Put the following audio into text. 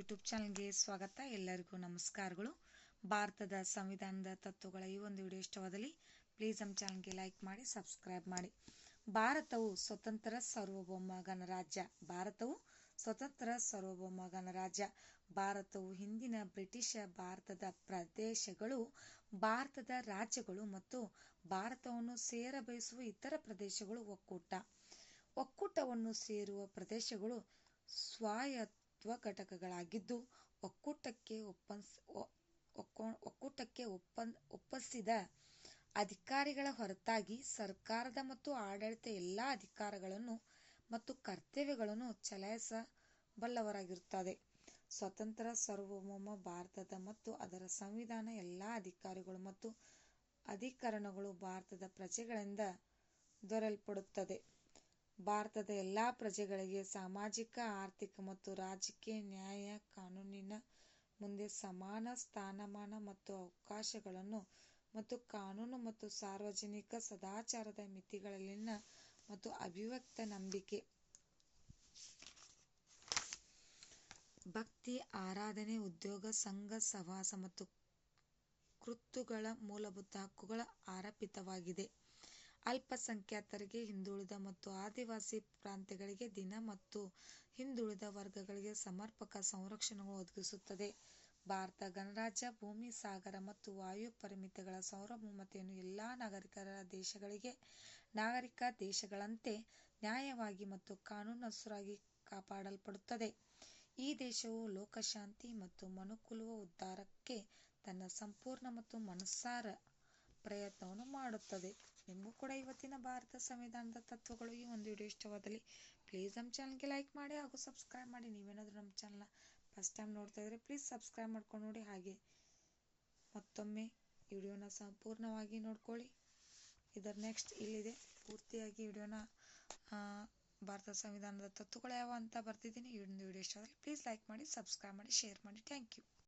YouTube ಚಾನಲ್ಗೆ ಸ್ವಾಗತ. ಎಲ್ಲರಿಗೂ ನಮಸ್ಕಾರಗಳು. ಭಾರತದ ಸಂವಿಧಾನದ ತತ್ವಗಳ ಈ ಒಂದು ವಿಡಿಯೋ ಇಷ್ಟವಾದಲ್ಲಿ ಪ್ಲೀಸ್ ನಮ್ಮ ಚಾನಲ್ಗೆ ಲೈಕ್ ಮಾಡಿ ಸಬ್ಸ್ಕ್ರೈಬ್ ಮಾಡಿ. ಭಾರತವು ಸ್ವತಂತ್ರ ಸಾರ್ವಭೌಮ ಗಣರಾಜ್ಯ. ಭಾರತವು ಸ್ವತಂತ್ರ ಸಾರ್ವಭೌಮ ಗಣರಾಜ್ಯ. ಭಾರತವು ಹಿಂದಿನ ಬ್ರಿಟಿಷ ಭಾರತದ ಪ್ರದೇಶಗಳು, ಭಾರತದ ರಾಜ್ಯಗಳು ಮತ್ತು ಭಾರತವನ್ನು ಸೇರ ಬಯಸುವ ಇತರ ಪ್ರದೇಶಗಳು ಒಕ್ಕೂಟ. ಒಕ್ಕೂಟವನ್ನು ಸೇರುವ ಪ್ರದೇಶಗಳು ಸ್ವಾಯತ್ವ ಘಟಕಗಳಾಗಿದ್ದು ಒಕ್ಕೂಟಕ್ಕೆ ಒಪ್ಪಂಸ್ ಒಕ್ಕೂಟಕ್ಕೆ ಒಪ್ಪಂ ಒಪ್ಪಿಸಿದ ಅಧಿಕಾರಿಗಳ ಹೊರತಾಗಿ ಸರ್ಕಾರದ ಮತ್ತು ಆಡಳಿತ ಎಲ್ಲ ಅಧಿಕಾರಗಳನ್ನು ಮತ್ತು ಕರ್ತವ್ಯಗಳನ್ನು ಚಲಾಯಿಸಬಲ್ಲವರಾಗಿರುತ್ತದೆ ಸ್ವತಂತ್ರ, ಸಾರ್ವಭೌಮ ಭಾರತದ ಮತ್ತು ಅದರ ಸಂವಿಧಾನ ಎಲ್ಲ ಅಧಿಕಾರಿಗಳು ಮತ್ತು ಅಧಿಕರಣಗಳು ಭಾರತದ ಪ್ರಜೆಗಳಿಂದ ದೊರೆಯಲ್ಪಡುತ್ತದೆ ಭಾರತದ ಎಲ್ಲಾ ಪ್ರಜೆಗಳಿಗೆ ಸಾಮಾಜಿಕ, ಆರ್ಥಿಕ ಮತ್ತು ರಾಜಕೀಯ ನ್ಯಾಯ ಕಾನೂನಿನ ಮುಂದೆ ಸಮಾನ ಸ್ಥಾನಮಾನ ಮತ್ತು ಅವಕಾಶಗಳನ್ನು ಮತ್ತು ಕಾನೂನು ಮತ್ತು ಸಾರ್ವಜನಿಕ ಸದಾಚಾರದ ಮಿತಿಗಳಲ್ಲಿನ ಮತ್ತು ಅಭಿವ್ಯಕ್ತ ನಂಬಿಕೆ. ಭಕ್ತಿ, ಆರಾಧನೆ, ಉದ್ಯೋಗ, ಸಂಘ, ಸಹವಾಸ ಮತ್ತು ಕೃತ್ತುಗಳ ಮೂಲಭೂತ ಹಕ್ಕುಗಳ ಆರೋಪಿತವಾಗಿದೆ. ಅಲ್ಪಸಂಖ್ಯಾತರಿಗೆ ಹಿಂದುಳಿದ ಮತ್ತು ಆದಿವಾಸಿ ಪ್ರಾಂತ್ಯಗಳಿಗೆ ದಿನ ಮತ್ತು ಹಿಂದುಳಿದ ವರ್ಗಗಳಿಗೆ ಸಮರ್ಪಕ ಸಂರಕ್ಷಣೆಯನ್ನು ಒದಗಿಸುತ್ತದೆ. ಭಾರತ ಗಣರಾಜ್ಯ, ಭೂಮಿ, ಸಾಗರ ಮತ್ತು ವಾಯು ಪರಿಮಿತಿಗಳ ಸಾರ್ವಭೌಮತೆಯನ್ನು ಎಲ್ಲ ನಾಗರಿಕರ ದೇಶಗಳಿಗೆ, ನಾಗರಿಕ ದೇಶಗಳಂತೆ ನ್ಯಾಯವಾಗಿ ಮತ್ತು ಕಾನೂನುಸಾರವಾಗಿ ಕಾಪಾಡಲ್ಪಡುತ್ತದೆ. ಈ ದೇಶವು ಲೋಕಶಾಂತಿ ಮತ್ತು ಮನುಕುಲದ ಉದ್ಧಾರಕ್ಕೆ ತನ್ನ ಸಂಪೂರ್ಣ ಮತ್ತು ಮನಸ್ಸಾರ ಪ್ರಯತ್ನವನ್ನು ಮಾಡುತ್ತದೆ. ನಿಮಗೂ ಕೂಡ ಇವತ್ತಿನ ಭಾರತ ಸಂವಿಧಾನದ ತತ್ವಗಳು ಈ ಒಂದು ವಿಡಿಯೋ ಇಷ್ಟವಾದಲ್ಲಿ ಪ್ಲೀಸ್ ನಮ್ಮ ಚಾನಲ್ಗೆ ಲೈಕ್ ಮಾಡಿ ಹಾಗೂ ಸಬ್ಸ್ಕ್ರೈಬ್ ಮಾಡಿ. ನೀವೇನಾದರೂ ನಮ್ಮ ಚಾನಲ್ನ ಫಸ್ಟ್ ಟೈಮ್ ನೋಡ್ತಾ ಇದ್ರೆ ಪ್ಲೀಸ್ ಸಬ್ಸ್ಕ್ರೈಬ್ ಮಾಡ್ಕೊಂಡು ನೋಡಿ. ಹಾಗೆ ಮತ್ತೊಮ್ಮೆ ವಿಡಿಯೋನ ಸಂಪೂರ್ಣವಾಗಿ ನೋಡ್ಕೊಳ್ಳಿ. ಇದರ ನೆಕ್ಸ್ಟ್ ಇಲ್ಲಿದೆ. ಪೂರ್ತಿಯಾಗಿ ವಿಡಿಯೋನ ಭಾರತ ಸಂವಿಧಾನದ ತತ್ವಗಳು ಯಾವ ಅಂತ ಬರ್ತಿದ್ದೀನಿ. ಈ ಒಂದು ವಿಡಿಯೋ ಇಷ್ಟವಾದಲ್ಲಿ ಪ್ಲೀಸ್ ಲೈಕ್ ಮಾಡಿ ಸಬ್ಸ್ಕ್ರೈಬ್ ಮಾಡಿ ಶೇರ್ ಮಾಡಿ. Thank you